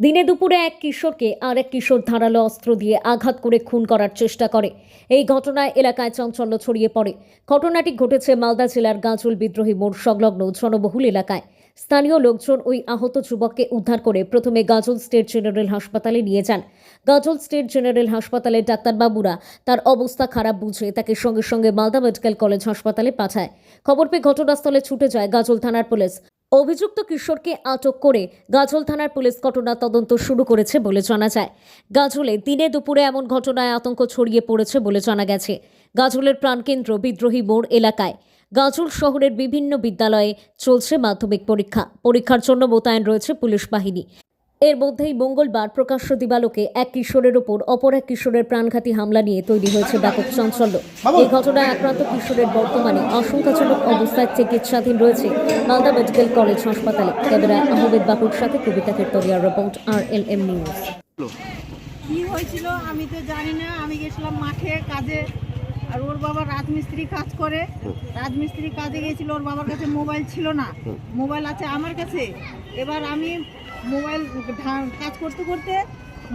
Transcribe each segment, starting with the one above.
দিনে দুপুরে এক কিশোরকে আর এক কিশোর ধারালো অস্ত্র দিয়ে আঘাত করে খুন করার চেষ্টা করে। এই ঘটনায় এলাকায় চাঞ্চল্য ছড়িয়ে পড়ে। ঘটনাটি ঘটেছে মালদা জেলার গাজল বিদ্রোহী মোড় সংলগ্ন জনবহুল এলাকায়। স্থানীয় লোকজন ওই আহত যুবককে উদ্ধার করে প্রথমে গাজল স্টেট জেনারেল হাসপাতালে নিয়ে যান। গাজল স্টেট জেনারেল হাসপাতালের ডাক্তারবাবুরা তার অবস্থা খারাপ বুঝে তাকে সঙ্গে সঙ্গে মালদা মেডিকেল কলেজ হাসপাতালে পাঠায়। খবর পেয়ে ঘটনাস্থলে ছুটে যায় গাজল থানার পুলিশ। অভিযুক্ত কিশোরকে আটক করে গাজল থানার পুলিশ ঘটনা তদন্ত শুরু করেছে বলে জানা যায়। গাজলে দিনে দুপুরে এমন ঘটনায় আতঙ্ক ছড়িয়ে পড়েছে বলে জানা গেছে। গাজলের প্রাণকেন্দ্র বিদ্রোহী মোড় এলাকায়। গাজল শহরের বিভিন্ন বিদ্যালয়ে চলছে মাধ্যমিক পরীক্ষা। পরীক্ষার জন্য মোতায়েন রয়েছে পুলিশ বাহিনী। এর মধ্যেই মঙ্গলবার প্রকাশ্য দিবালোকে এক কিশোরের ওপর অপর এক কিশোরের প্রাণঘাতী হামলা নিয়ে তৈরি হয়েছে ব্যাপক চাঞ্চল্য। এই ঘটনায় আক্রান্ত কিশোরের বর্তমানে আশঙ্কাজনক অবস্থায় চিকিৎসাধীন রয়েছে মালদা মেডিকেল কলেজ হাসপাতালে। ক্যামেরায় আহমেদ বাবুর সাথে Kabita কেরতরিয়ার report R L M news. কি হয়েছিল আমি তো জানি না। আমি গেছিলাম মাঠে কাজে। আর ওর বাবা রাজমিস্ত্রি কাজ করে। রাজমিস্ত্রি কাজে গিয়েছিল ওর বাবার কাছে মোবাইল ছিল না। মোবাইল আছে আমার কাছে। এবার আমি মোবাইল কাজ করতে করতে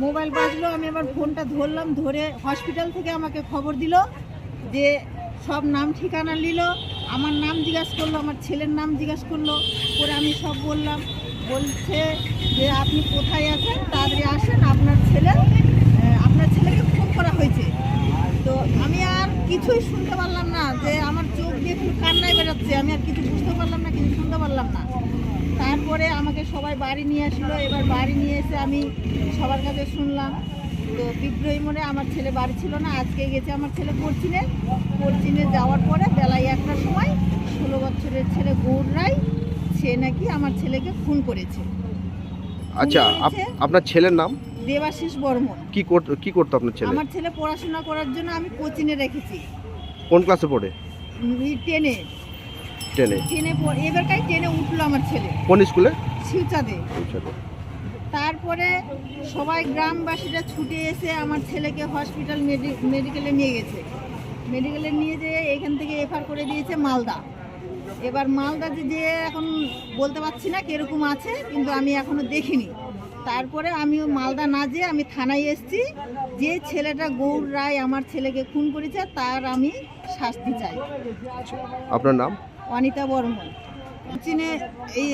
মোবাইল বাজলো আমি এবার ফোনটা ধরলাম ধরে হসপিটাল থেকে আমাকে খবর দিল যে সব নাম ঠিকানা নিল আমার নাম জিজ্ঞাসা করল আমার ছেলের নাম জিজ্ঞাসা করল করে আমি সব বললাম। বলছে যে আপনি কোথায় আছেন? তাড়াতাড়ি আসেন আপনার ছেলে আপনার ছেলেকে ফোন করা হয়েছে। তো আমি আর কিছুই শুনতে পারলাম না যে আমার চোখ দিয়ে খুব কান্নায় বেরোচ্ছে। আমি আর কিছু বুঝতে পারলাম না কিছু শুনতে পারলাম না। তারপরে আমাকে সবাই বাড়ি নিয়ে আসলো। এবার বাড়ি নিয়ে এসে আমি সবার কাছে শুনলাম তো বিদ্রোহী মনে আমার ছেলে বাড়ি ছিল না আজকে গেছে আমার ছেলে পশ্চিমে পড়চিনে যাওয়ার পরে বেলায় একটার সময় ষোলো বছরের ছেলে গৌর রায় সে নাকি আমার ছেলেকে খুন করেছে। আচ্ছা আপ- আপনার ছেলের নাম? দেবাশিস বর্মন। কি করতো কি করতো আপনার ছেলে? আমার ছেলে পড়াশোনা করার জন্য আমি কোচিংয়ে রেখেছি। কোন ক্লাসে পড়ে? টেনে। টেনে। টেনে এবারকাই টেনে উঠল আমার ছেলে। কোন স্কুলে? শিলচাঁদে। তারপরে সবাই গ্রামবাসীরা ছুটে এসে আমার ছেলেকে হসপিটাল মেডিকেলে নিয়ে গেছে। মেডিকেলে নিয়ে যেয়ে এখান থেকে এফআর করে দিয়েছে মালদা। এবার মালদা যে এখন বলতে পারছি না কীরকম আছে কিন্তু আমি এখনও দেখিনি। তারপরে আমি মালদা না যেয়ে আমি থানায় এসেছি। যে ছেলেটা গৌর রায় আমার ছেলেকে খুন করেছে তার আমি শাস্তি চাই। আপনার নাম? অনিতা বর্মন। চীনে এই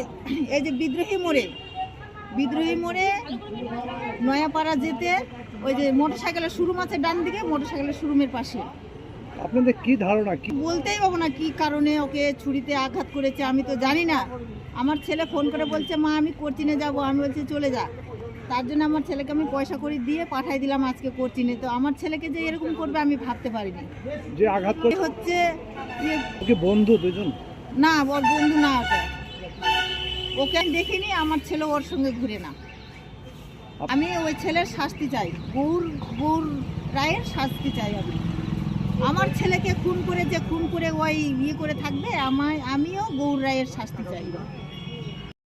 এই যে বিদ্রোহী মোড়ে বিদ্রোহী মোড়ে নয়াপাড়া যেতে ওই যে মোটরসাইকেলের শোরুম আছে ডান দিকে মোটরসাইকেলের শোরুমের পাশে। আপনাদের কি ধারণা কি? বলতেই পাবো না কি কারণে ওকে ছুরিতে আঘাত করেছে আমি তো জানি না। আমার ছেলে ফোন করে বলছে মা আমি কোচিনে যাব। আমি বলছি চলে যা। তার জন্য আমার ছেলেকে আমি পয়সা করে দিয়ে পাঠাই দিলাম আজকে কোচিনে তো আমার ছেলেকে যে এরকম করবে আমি ভাবতে পারিনি। যে আঘাত করে হচ্ছে যে ওকে বন্ধু দুজন? না ওর বন্ধু না ওকে। আমি দেখিনি আমার ছেলে ওর সঙ্গে ঘুরে না। আমি ওই ছেলের শাস্তি চাই। গৌর গৌর রায়ের শাস্তি চাই আমি। আমার ছেলেকে খুন করে যে খুন করে ওই ইয়ে করে থাকবে, আমায় আমিও গৌর রায়ের শাস্তি চাই